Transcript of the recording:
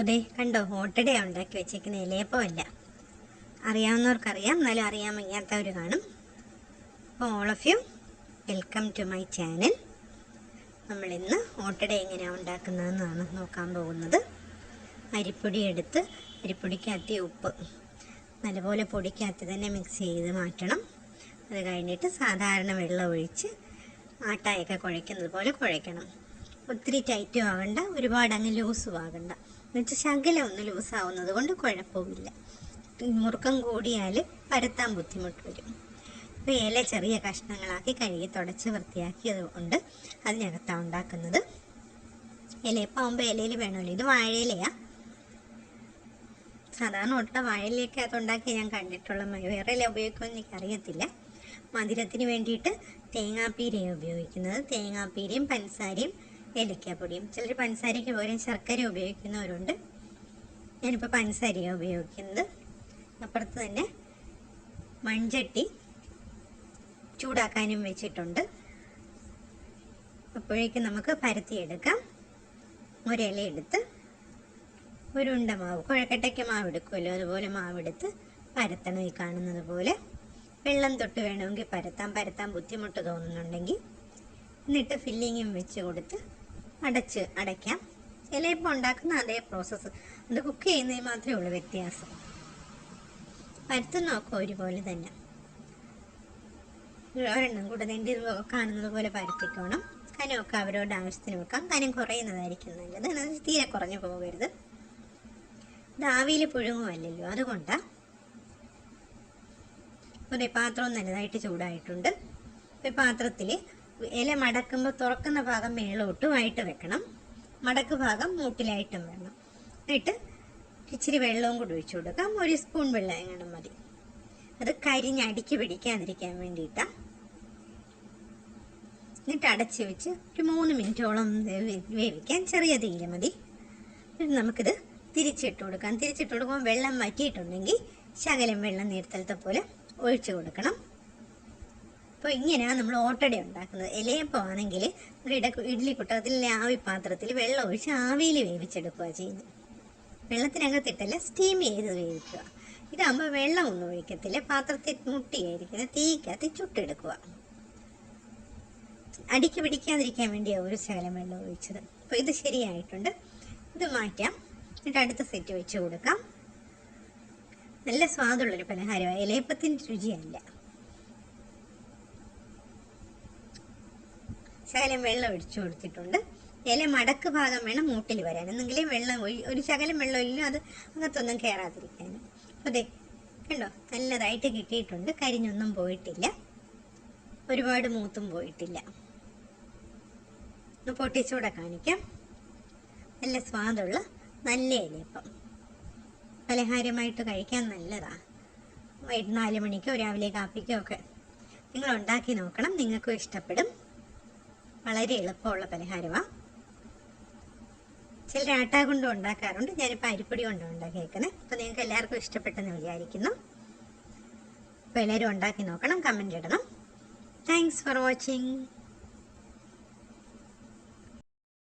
അതെ കണ്ടോ ഓട്ടടയാ ഉണ്ടാക്കി വെച്ചേക്കുന്ന ഇലയപ്പമല്ല. അറിയാവുന്നവർക്കറിയാം എന്നാലും അറിയാൻ വയ്യാത്തവർ കാണും. അപ്പോൾ all of you welcome to my channel നമ്മളിന്ന് ഓട്ടട എങ്ങനെയാണ് ഉണ്ടാക്കുന്നതെന്നാണ് നോക്കാൻ പോകുന്നത്. അരിപ്പൊടി എടുത്ത് അരിപ്പൊടിക്കകത്തി ഉപ്പ്. നല്ലപോലെ പൊടിക്കകത്ത് തന്നെ മിക്സ് ചെയ്ത് മാറ്റണം. അത് കഴിഞ്ഞിട്ട് സാധാരണ വെള്ളം ഒഴിച്ച് ആട്ടായൊക്കെ കുഴയ്ക്കുന്നത് പോലെ കുഴയ്ക്കണം. ഒത്തിരി ടൈറ്റും ആകണ്ട ഒരുപാട് അങ്ങ് ലൂസും ആകണ്ട എന്നുവെച്ചാൽ ശകലം ഒന്ന് ലൂസാവുന്നത് കൊണ്ട് കുഴപ്പമില്ല മുറുക്കം കൂടിയാൽ പരത്താൻ ബുദ്ധിമുട്ട് വരും. അപ്പോൾ ഇല ചെറിയ കഷ്ണങ്ങളാക്കി കഴുകി തുടച്ച് വൃത്തിയാക്കിയത് കൊണ്ട് അതിനകത്താണ് ഉണ്ടാക്കുന്നത്. ഇലയപ്പാകുമ്പോൾ ഇലയിൽ വേണമല്ലോ. ഇത് വാഴയിലയാ. സാധാരണ ഒട്ട വാഴയിലയൊക്കെ അത് ഉണ്ടാക്കി ഞാൻ കണ്ടിട്ടുള്ള വേറെ ഇല ഉപയോഗിക്കുമെന്ന് എനിക്കറിയത്തില്ല. മധുരത്തിന് വേണ്ടിയിട്ട് തേങ്ങാപ്പീരയാണ് ഉപയോഗിക്കുന്നത്. തേങ്ങാപ്പീരയും പഞ്ചസാരയും ഏലക്കാപ്പൊടിയും ചിലർ പഞ്ചസാരയ്ക്ക് പകരം ശർക്കര ഉപയോഗിക്കുന്നവരുണ്ട്. ഞാനിപ്പോൾ പഞ്ചസാരയാണ് ഉപയോഗിക്കുന്നത്. അപ്പുറത്ത് തന്നെ മൺചട്ടി ചൂടാക്കാനും വെച്ചിട്ടുണ്ട്. അപ്പോഴേക്കും നമുക്ക് പരത്തിയെടുക്കാം. ഒരില എടുത്ത് ഒരു ഉണ്ട മാവ് കുഴക്കട്ടയ്ക്ക് മാവ് എടുക്കുമല്ലോ അതുപോലെ മാവെടുത്ത് പരത്തണം ഈ കാണുന്നത് പോലെ. വെള്ളം തൊട്ട് വേണമെങ്കിൽ പരത്താൻ പരത്താൻ ബുദ്ധിമുട്ട് തോന്നുന്നുണ്ടെങ്കിൽ എന്നിട്ട് ഫില്ലിങ്ങും വെച്ച് കൊടുത്ത് അടച്ച് അടയ്ക്കാം. ഇലയപ്പം ഉണ്ടാക്കുന്ന അതേ പ്രോസസ്സ് അത് കുക്ക് ചെയ്യുന്നതിന് മാത്രമേ ഉള്ളൂ വ്യത്യാസം. പരത്തുന്നൊക്കെ ഒരുപോലെ തന്നെ. ഒരെണ്ണം കൂടെ നീണ്ടി കാണുന്നത് പോലെ പരത്തിക്കോണം. കനമൊക്കെ അവരവരുടെ ആവശ്യത്തിന് വെക്കാം. കനം കുറയുന്നതായിരിക്കും നല്ലത്. തീരെ കുറഞ്ഞു പോകരുത്. ദാവിയിൽ പുഴുങ്ങുമല്ലല്ലോ അതുകൊണ്ടാണ് ഒരു പാത്രവും നല്ലതായിട്ട് ചൂടായിട്ടുണ്ട്. പാത്രത്തിൽ ഇല മടക്കുമ്പോൾ തുറക്കുന്ന ഭാഗം മേളോട്ടുമായിട്ട് വെക്കണം. മടക്ക് ഭാഗം മൂട്ടിലായിട്ടും വേണം. എന്നിട്ട് ഇച്ചിരി വെള്ളവും കൂടി ഒഴിച്ചു കൊടുക്കാം. ഒരു സ്പൂൺ വെള്ളം എങ്ങനെ മതി. അത് കരിഞ്ഞ് അടിക്ക് പിടിക്കാതിരിക്കാൻ വേണ്ടിയിട്ടാണ് എന്നിട്ട് അടച്ച് വെച്ച് ഒരു മൂന്ന് മിനിറ്റോളം വേവിക്കാൻ ചെറിയ തീയിൽ മതി. നമുക്കിത് തിരിച്ചിട്ട് കൊടുക്കാം. തിരിച്ചിട്ട് കൊടുക്കുമ്പോൾ വെള്ളം വറ്റിയിട്ടുണ്ടെങ്കിൽ ശകലം വെള്ളം നേരത്തലത്തെ പോലെ ഒഴിച്ചു കൊടുക്കണം. അപ്പോൾ ഇങ്ങനെയാണ് നമ്മൾ ഓട്ടടി ഉണ്ടാക്കുന്നത്. ഇലയപ്പം ആണെങ്കിൽ നമ്മുടെ ഇട ഇഡ്ഡലി കുട്ടകത്തിൽ ആവി പാത്രത്തിൽ വെള്ളം ഒഴിച്ച് ആവിയിൽ വേവിച്ചെടുക്കുക ചെയ്യുന്നത്. വെള്ളത്തിനകത്തിട്ടല്ല സ്റ്റീം ചെയ്ത് വേവിക്കുക. ഇതാകുമ്പോൾ വെള്ളം ഒന്നും ഒഴിക്കത്തില്ല പാത്രത്തിൽ മുട്ടിയായിരിക്കുന്നത് തീക്കകത്ത് ചുട്ടെടുക്കുക. അടിക്ക് പിടിക്കാതിരിക്കാൻ വേണ്ടിയാണ് ഒരു ശകലം വെള്ളം ഒഴിച്ചത്. അപ്പോൾ ഇത് ശരിയായിട്ടുണ്ട്. ഇത് മാറ്റാം. എന്നിട്ട് അടുത്ത സെറ്റ് വെച്ച് കൊടുക്കാം. നല്ല സ്വാദുള്ളൊരു പലഹാരമാണ് ഇലയപ്പത്തിന്റെ രുചിയല്ല. ശകലം വെള്ളം ഒഴിച്ചു കൊടുത്തിട്ടുണ്ട്. ഇല മടക്ക് ഭാഗം വേണം മൂട്ടിൽ വരാൻ. എന്നെങ്കിലും വെള്ളം ഒഴി ഒരു ശകലം വെള്ളം ഒഴിഞ്ഞു അത് അകത്തൊന്നും കയറാതിരിക്കാൻ അതെ കണ്ടോ? നല്ലതായിട്ട് കിട്ടിയിട്ടുണ്ട്. കരിഞ്ഞൊന്നും പോയിട്ടില്ല. ഒരുപാട് മൂത്തും പോയിട്ടില്ല. ഒന്ന് പൊട്ടിച്ചൂടെ കാണിക്കാം. നല്ല സ്വാദുള്ള നല്ല ഇലയപ്പം പലഹാരമായിട്ട് കഴിക്കാൻ നല്ലതാണ് വൈകിട്ട് നാല് മണിക്കോ രാവിലെ കാപ്പിക്കോ ഒക്കെ നിങ്ങൾ ഉണ്ടാക്കി നോക്കണം. നിങ്ങൾക്കും ഇഷ്ടപ്പെടും. വളരെ എളുപ്പമുള്ള പലഹാരമാണ് ചിലർ ആട്ട കൊണ്ടും ഉണ്ടാക്കാറുണ്ട്. ഞാനിപ്പോൾ അരിപ്പൊടി കൊണ്ടും ഉണ്ടാക്കിയേക്കുന്നത് അപ്പോൾ നിങ്ങൾക്ക് എല്ലാവർക്കും ഇഷ്ടപ്പെട്ടെന്ന് വിചാരിക്കുന്നു. അപ്പോൾ എല്ലാവരും ഉണ്ടാക്കി നോക്കണം കമന്റ് ഇടണം. Thanks for watching